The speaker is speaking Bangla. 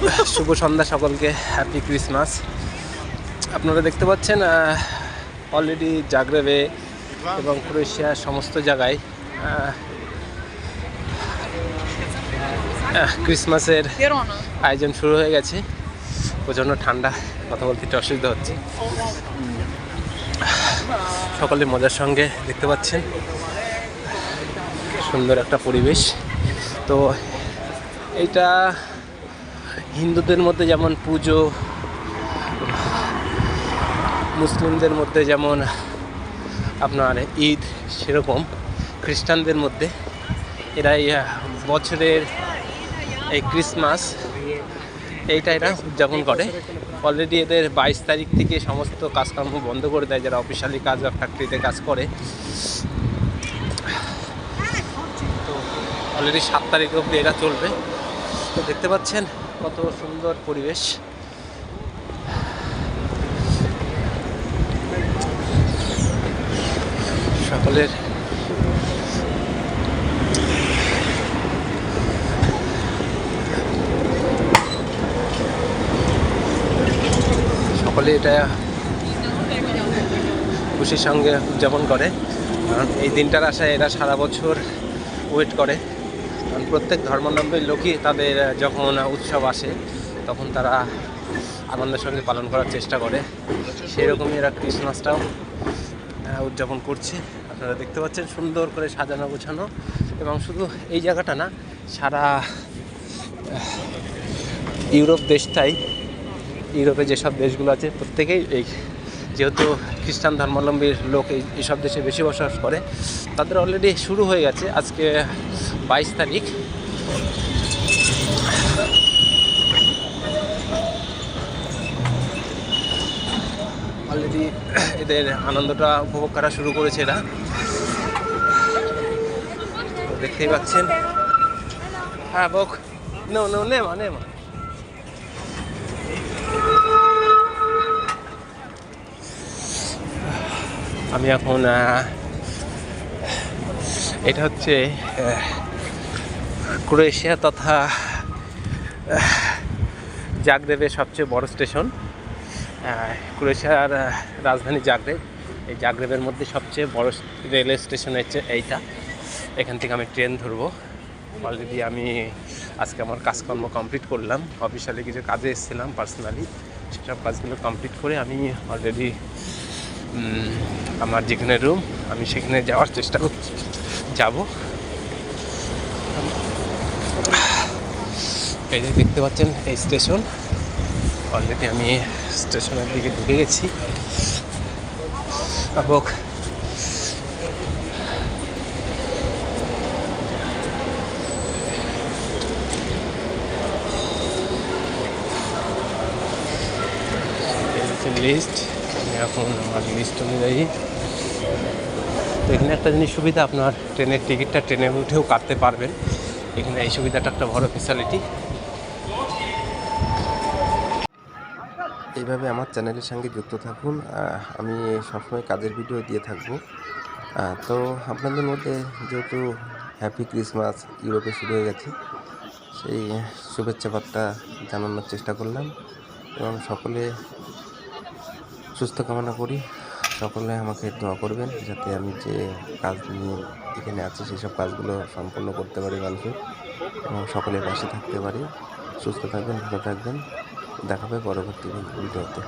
শুভ সন্ধ্যা সকলকে হ্যাপি ক্রিসমাস আপনারা দেখতে পাচ্ছেন অলরেডি জাগরেবে এবং ক্রোয়েশিয়ার সমস্ত জায়গায় ক্রিসমাসের আয়োজন শুরু হয়ে গেছে। প্রচণ্ড ঠান্ডা কথা বলতে একটু অসুবিধা হচ্ছে। সকলে মজার সঙ্গে দেখতে পাচ্ছেন সুন্দর একটা পরিবেশ। তো এইটা হিন্দুদের মধ্যে যেমন পুজো, মুসলিমদের মধ্যে যেমন আপনার ঈদ, সেরকম খ্রিস্টানদের মধ্যে এরা বছরের এই ক্রিসমাস এইটা এরা উদযাপন করে। অলরেডি এদের বাইশ তারিখ থেকে সমস্ত কাজকর্ম বন্ধ করে দেয়, যারা অফিসিয়ালি কাজ বা ফ্যাক্টরিতে কাজ করে। তো অলরেডি সাত তারিখ অবধি এটা চলবে। তো দেখতে পাচ্ছেন কত সুন্দর পরিবেশ। সকলের সকলে এটা খুশির সঙ্গে উদযাপন করে। কারণ এই দিনটার আশায় এরা সারা বছর ওয়েট করে। প্রত্যেক ধর্মাবলম্বীর লোকই তাদের যখন উৎসব আসে, তখন তারা আনন্দের সঙ্গে পালন করার চেষ্টা করে। সেই রকমই এরা ক্রিসমাসটাও উদযাপন করছে। আপনারা দেখতে পাচ্ছেন সুন্দর করে সাজানো গোছানো। এবং শুধু এই জায়গাটা না, সারা ইউরোপ দেশটাই, ইউরোপে যেসব দেশগুলো আছে, প্রত্যেকেই এই যেহেতু খ্রিস্টান ধর্মাবলম্বীর লোক এই এইসব দেশে বেশি বসবাস করে, তাদের অলরেডি শুরু হয়ে গেছে আজকে বাইশ তারিখ। অলরেডি এদের আনন্দটা উপভোগ করা শুরু করেছে এরা। দেখতেই পাচ্ছেন। হ্যাঁ বক। নো নো নেমা নেমা। আমি এখন এটা হচ্ছে ক্রোয়েশিয়া তথা জাগরেবের সবচেয়ে বড় স্টেশন। ক্রোয়েশিয়ার রাজধানী জাগরেব। এই জাগরেবের মধ্যে সবচেয়ে বড় রেলওয়ে স্টেশন হচ্ছে এইটা। এখান থেকে আমি ট্রেন ধরবো। অলরেডি আমি আজকে আমার কাজকর্ম কমপ্লিট করলাম। অফিসিয়ালি কিছু কাজে এসেছিলাম পার্সোনালি। সেসব কাজগুলো কমপ্লিট করে আমি অলরেডি আমার যেখানে রুম আমি সেখানে যাওয়ার চেষ্টা করছি যাব। এই যে দেখতে পাচ্ছেন এই স্টেশন অলরেডি আমি স্টেশনের দিকে ঢুকে গেছি। এবং লিস্ট এখন আমার অনুযায়ী তো এখানে একটা জিনিস সুবিধা, আপনার ট্রেনের টিকিটটা ট্রেনে উঠেও কাটতে পারবেন। এখানে এই সুবিধাটা একটা বড় ফেসিলিটি এইভাবে আমার চ্যানেলের সঙ্গে যুক্ত থাকুন। আমি সবসময় কাজের ভিডিও দিয়ে থাকব। তো আপনাদের মধ্যে যেহেতু হ্যাপি ক্রিসমাস ইউরোপে শুরু হয়ে গেছে, সেই শুভেচ্ছা বার্তা জানানোর চেষ্টা করলাম। এবং সকলে সুস্থ কামনা করি। সকলে আমাকে দোয়া করবেন যাতে আমি যে কাজ নিয়ে এখানে আছি, সেসব কাজগুলো সম্পন্ন করতে পারি মানুষের এবং সকলের পাশে থাকতে পারি। সুস্থ থাকবেন, ভালো থাকবেন। দেখাবে পরবর্তী ভিডিওতে।